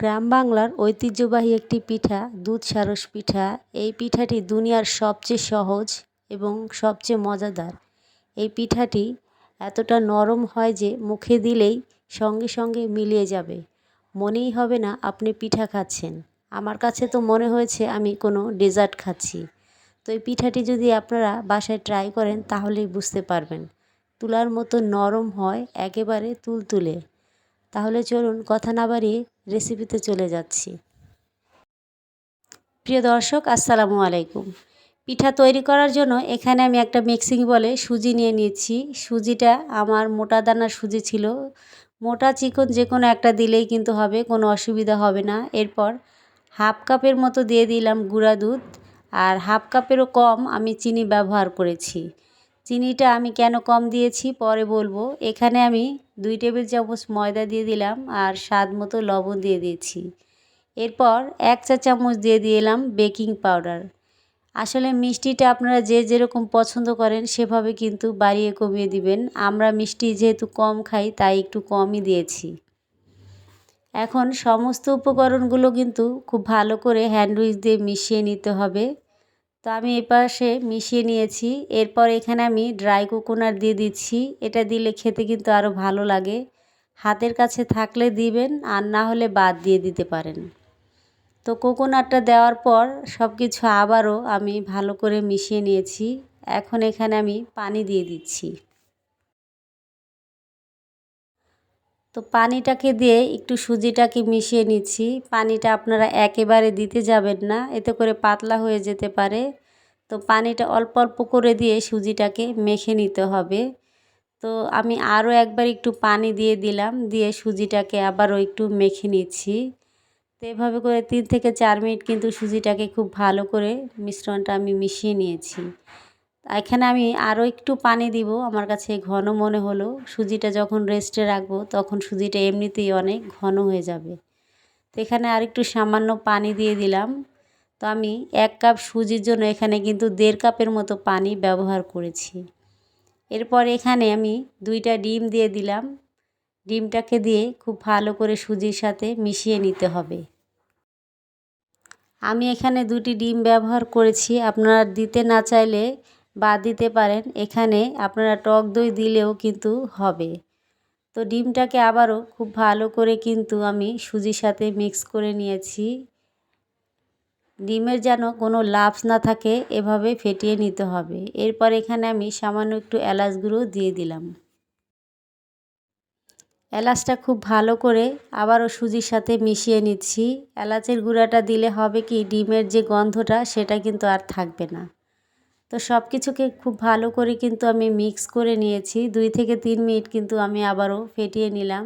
গ্রাম বাংলার ঐতিহ্যবাহী একটি পিঠা, দুধ সারস পিঠা। এই পিঠাটি দুনিয়ার সবচেয়ে সহজ এবং সবচেয়ে মজাদার। এই পিঠাটি এতটা নরম হয় যে মুখে দিলেই সঙ্গে সঙ্গে মিলিয়ে যাবে। মনেই হবে না আপনি পিঠা খাচ্ছেন। আমার কাছে তো মনে হয়েছে আমি কোনো ডেজার্ট খাচ্ছি। তো এই পিঠাটি যদি আপনারা বাসায় ট্রাই করেন তাহলেই বুঝতে পারবেন। তুলার মতো নরম হয় একেবারে তুলতুলে। তাহলে চলুন কথা না বাড়িয়ে রেসিপিতে চলে যাচ্ছি। প্রিয় দর্শক, আসসালামু আলাইকুম। পিঠা তৈরি করার জন্য এখানে আমি একটা মিক্সিং বলে সুজি নিয়ে নিয়েছি। সুজিটা আমার মোটা দানার সুজি ছিল। মোটা চিকন যে কোনো একটা দিলেই কিন্তু হবে, কোনো অসুবিধা হবে না। এরপর হাফ কাপের মতো দিয়ে দিলাম গুঁড়া দুধ। আর হাফ কাপেরও কম আমি চিনি ব্যবহার করেছি। চিনিটা আমি কেন কম দিয়েছি পরে বলব। এখানে আমি দুই টেবিল চামচ ময়দা দিয়ে দিলাম আর স্বাদ মতো লবণ দিয়ে দিয়েছি। এরপর এক চা চামচ দিয়ে দিলাম বেকিং পাউডার। আসলে মিষ্টিটা আপনারা যে যেরকম পছন্দ করেন সেভাবে কিন্তু বাড়িয়ে কমিয়ে দিবেন। আমরা মিষ্টি যেহেতু কম খাই, তাই একটু কমই দিয়েছি। এখন সমস্ত উপকরণগুলো কিন্তু খুব ভালো করে হ্যান্ডউইচ দিয়ে মিশিয়ে নিতে হবে। তো আমি এপাশে মিশিয়ে নিয়েছি। এরপর এখানে আমি ড্রাই কোকোনাট দিয়ে দিচ্ছি। এটা দিলে খেতে কিন্তু আরও ভালো লাগে। হাতের কাছে থাকলে দিবেন, আর না হলে বাদ দিয়ে দিতে পারেন। তো কোকোনাটটা দেওয়ার পর সব কিছু আবারও আমি ভালো করে মিশিয়ে নিয়েছি। এখন এখানে আমি পানি দিয়ে দিচ্ছি। তো পানিটাকে দিয়ে একটু সুজিটাকে মিশিয়ে নিচ্ছি। পানিটা আপনারা একেবারে দিতে যাবেন না, এতে করে পাতলা হয়ে যেতে পারে। তো পানিটা অল্প অল্প করে দিয়ে সুজিটাকে মেখে নিতে হবে। তো আমি আরও একবার একটু পানি দিয়ে দিলাম, দিয়ে সুজিটাকে আবারও একটু মেখে নিচ্ছি। তো এভাবে করে তিন থেকে চার মিনিট কিন্তু সুজিটাকে খুব ভালো করে মিশ্রণটা আমি মিশিয়ে নিয়েছি। এখানে আমি আরও একটু পানি দিব, আমার কাছে ঘন মনে হলো। সুজিটা যখন রেস্টে রাখব, তখন সুজিটা এমনিতেই অনেক ঘন হয়ে যাবে। তো এখানে আর একটু সামান্য পানি দিয়ে দিলাম। তো আমি এক কাপ সুজির জন্য এখানে কিন্তু দেড় কাপের মতো পানি ব্যবহার করেছি। এরপর এখানে আমি দুইটা ডিম দিয়ে দিলাম। ডিমটাকে দিয়ে খুব ভালো করে সুজির সাথে মিশিয়ে নিতে হবে। আমি এখানে দুটি ডিম ব্যবহার করেছি। আপনারা দিতে না চাইলে বা দিতে পারেন। এখানে আপনারা টক দই দিলেও কিন্তু হবে। তো ডিমটাকে আবারও খুব ভালো করে কিন্তু আমি সুজির সাথে মিক্স করে নিয়েছি। ডিমের যেন কোনো লাভস না থাকে, এভাবে ফেটিয়ে নিতে হবে। এরপর এখানে আমি সামান্য একটু এলাচ গুঁড়ো দিয়ে দিলাম। এলাচটা খুব ভালো করে আবারও সুজির সাথে মিশিয়ে নিচ্ছি। এলাচের গুঁড়াটা দিলে হবে কি, ডিমের যে গন্ধটা সেটা কিন্তু আর থাকবে না। তো সব কিছুকে খুব ভালো করে কিন্তু আমি মিক্স করে নিয়েছি। দুই থেকে তিন মিনিট কিন্তু আমি আবারও ফেটিয়ে নিলাম।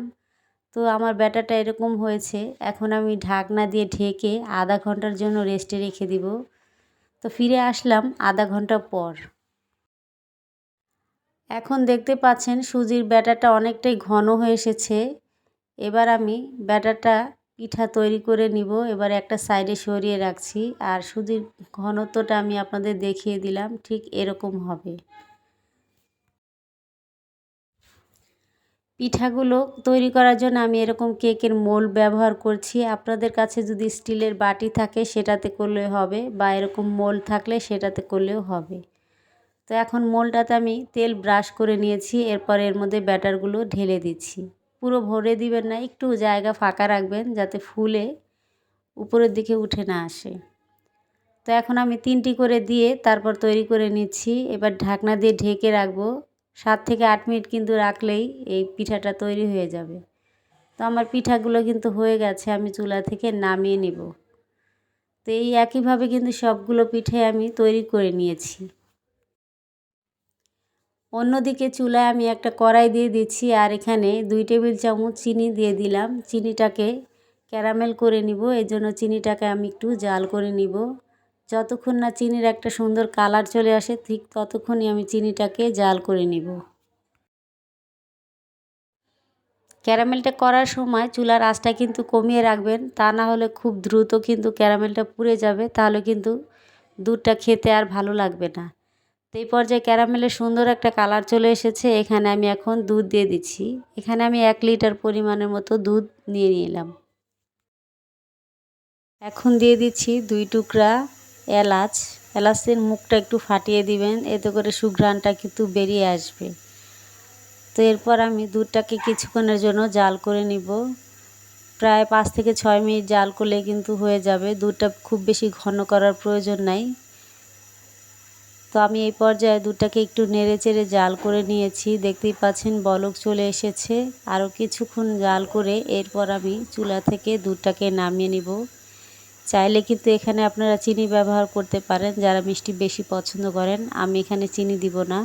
তো আমার ব্যাটারটা এরকম হয়েছে, এখন আমি ঢাকনা দিয়ে ঢেকে আধা ঘণ্টার জন্য রেস্টে রেখে দিব। তো ফিরে আসলাম আধা ঘণ্টা পর। এখন দেখতে পাচ্ছেন সুজির ব্যাটারটা অনেকটাই ঘন হয়ে এসেছে। এবার আমি ব্যাটারটা পিঠা তৈরি করে নিব। এবার একটা সাইডে সরিয়ে রাখছি। আর সুজির ঘনত্বটা আমি আপনাদের দেখিয়ে দিলাম, ঠিক এরকম হবে। পিঠাগুলো তৈরি করার জন্য আমি এরকম কেকের মোল ব্যবহার করছি। আপনাদের কাছে যদি স্টিলের বাটি থাকে, সেটাতে করলে হবে, বা এরকম মোল থাকলে সেটাতে করলেও হবে। তো এখন মোলটাতে আমি তেল ব্রাশ করে নিয়েছি। এরপর এর মধ্যে ব্যাটারগুলো ঢেলে দিচ্ছি। পুরো ভরে দিবেন না, একটু জায়গা ফাঁকা রাখবেন যাতে ফুলে উপরের দিকে উঠে না আসে। তো এখন আমি তিনটি করে দিয়ে তারপর তৈরি করে নিচ্ছি। এবার ঢাকনা দিয়ে ঢেকে রাখব। সাত থেকে আট মিনিট কিন্তু রাখলেই এই পিঠাটা তৈরি হয়ে যাবে। তো আমার পিঠাগুলো কিন্তু হয়ে গেছে, আমি চুলা থেকে নামিয়ে নিব। তো এই একইভাবে কিন্তু সবগুলো পিঠে আমি তৈরি করে নিয়েছি। অন্যদিকে চুলায় আমি একটা কড়াই দিয়ে দিচ্ছি আর এখানে দুই টেবিল চামচ চিনি দিয়ে দিলাম। চিনিটাকে ক্যারামেল করে নিব এই জন্য চিনিটাকে আমি একটু জাল করে নিব। যতক্ষণ না চিনির একটা সুন্দর কালার চলে আসে, ঠিক ততক্ষণই আমি চিনিটাকে জাল করে নিব। ক্যারামেলটা করার সময় চুলার আঁচটা কিন্তু কমিয়ে রাখবেন, তা না হলে খুব দ্রুত কিন্তু ক্যারামেলটা পুড়ে যাবে, তাহলে কিন্তু দুধটা খেতে আর ভালো লাগবে না। এই পর্যায়ে ক্যারামেলের সুন্দর একটা কালার চলে এসেছে। এখানে আমি এখন দুধ দিয়ে দিচ্ছি। এখানে আমি এক লিটার পরিমাণের মতো দুধ নিয়ে নিলাম। এখন দিয়ে দিচ্ছি দুই টুকরা এলাচ। এলাচের মুখটা একটু ফাটিয়ে দিবেন, এতে করে সুঘ্রাণটা কিন্তু বেরিয়ে আসবে। তো এরপর আমি দুধটাকে কিছুক্ষণের জন্য জাল করে নিব। প্রায় পাঁচ থেকে ছয় মিনিট জাল করলে কিন্তু হয়ে যাবে। দুধটা খুব বেশি ঘন করার প্রয়োজন নাই। তো আমি এই পর্যায়ে দুধটাকে একটু নেড়ে চেড়ে জাল করে নিয়েছি। দেখতেই পাচ্ছেন বলক চলে এসেছে। আরও কিছুক্ষণ জাল করে এরপর আমি চুলা থেকে দুধটাকে নামিয়ে নিব। চাইলে কিন্তু এখানে আপনারা চিনি ব্যবহার করতে পারেন, যারা মিষ্টি বেশি পছন্দ করেন। আমি এখানে চিনি দিব না।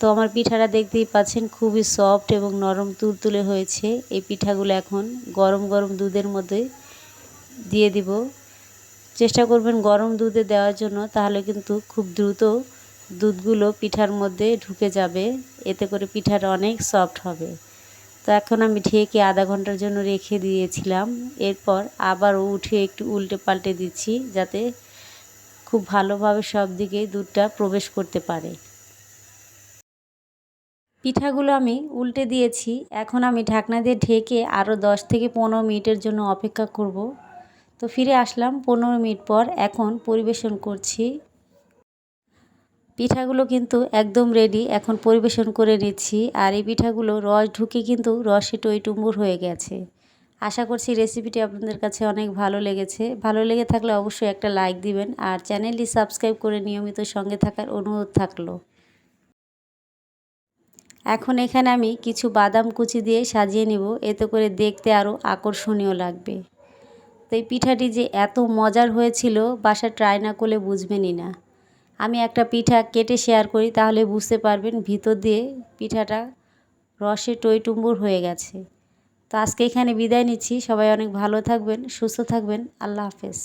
তো আমার পিঠাটা দেখতেই পাচ্ছেন খুবই সফট এবং নরম তুলতুলে হয়েছে। এই পিঠাগুলো এখন গরম গরম দুধের মধ্যে দিয়ে দিব। চেষ্টা করবেন গরম দুধে দেওয়ার জন্য, তাহলে কিন্তু খুব দ্রুত দুধগুলো পিঠার মধ্যে ঢুকে যাবে। এতে করে পিঠাটা অনেক সফট হবে। তো এখন আমি ঢেকে আধা ঘণ্টার জন্য রেখে দিয়েছিলাম। এরপর আবার উঠে একটু উল্টে পাল্টে দিচ্ছি, যাতে খুব ভালোভাবে সব দিকে দুধটা প্রবেশ করতে পারে। পিঠাগুলো আমি উল্টে দিয়েছি। এখন আমি ঢাকনা দিয়ে ঢেকে আরও দশ থেকে পনেরো মিনিটের জন্য অপেক্ষা করব। তো ফিরে আসলাম পনেরো মিনিট পর এখন পরিবেশন করছি। পিঠাগুলো কিন্তু একদম রেডি এখন পরিবেশন করে নিচ্ছি। আর এই পিঠাগুলো রস ঢুকে কিন্তু রসে টইটুম্বুর হয়ে গেছে। আশা করছি রেসিপিটি আপনাদের কাছে অনেক ভালো লেগেছে। ভালো লেগে থাকলে অবশ্যই একটা লাইক দিবেন আর চ্যানেলটি সাবস্ক্রাইব করে নিয়মিত সঙ্গে থাকার অনুরোধ থাকল। এখন এখানে আমি কিছু বাদাম কুচি দিয়ে সাজিয়ে নিব। এতে করে দেখতে আরও আকর্ষণীয় লাগবে। তো এই পিঠাটি যে এত মজার হয়েছিল বাসা ট্রাই না করলে বুঝবেনই না। আমি একটা পিঠা কেটে শেয়ার করি, তাহলে বুঝতে পারবেন ভিতর দিয়ে পিঠাটা রসে টইটুম্বুর হয়ে গেছে। তো আজকে এখানে বিদায় নিচ্ছি। সবাই অনেক ভালো থাকবেন, সুস্থ থাকবেন। আল্লাহ হাফেজ।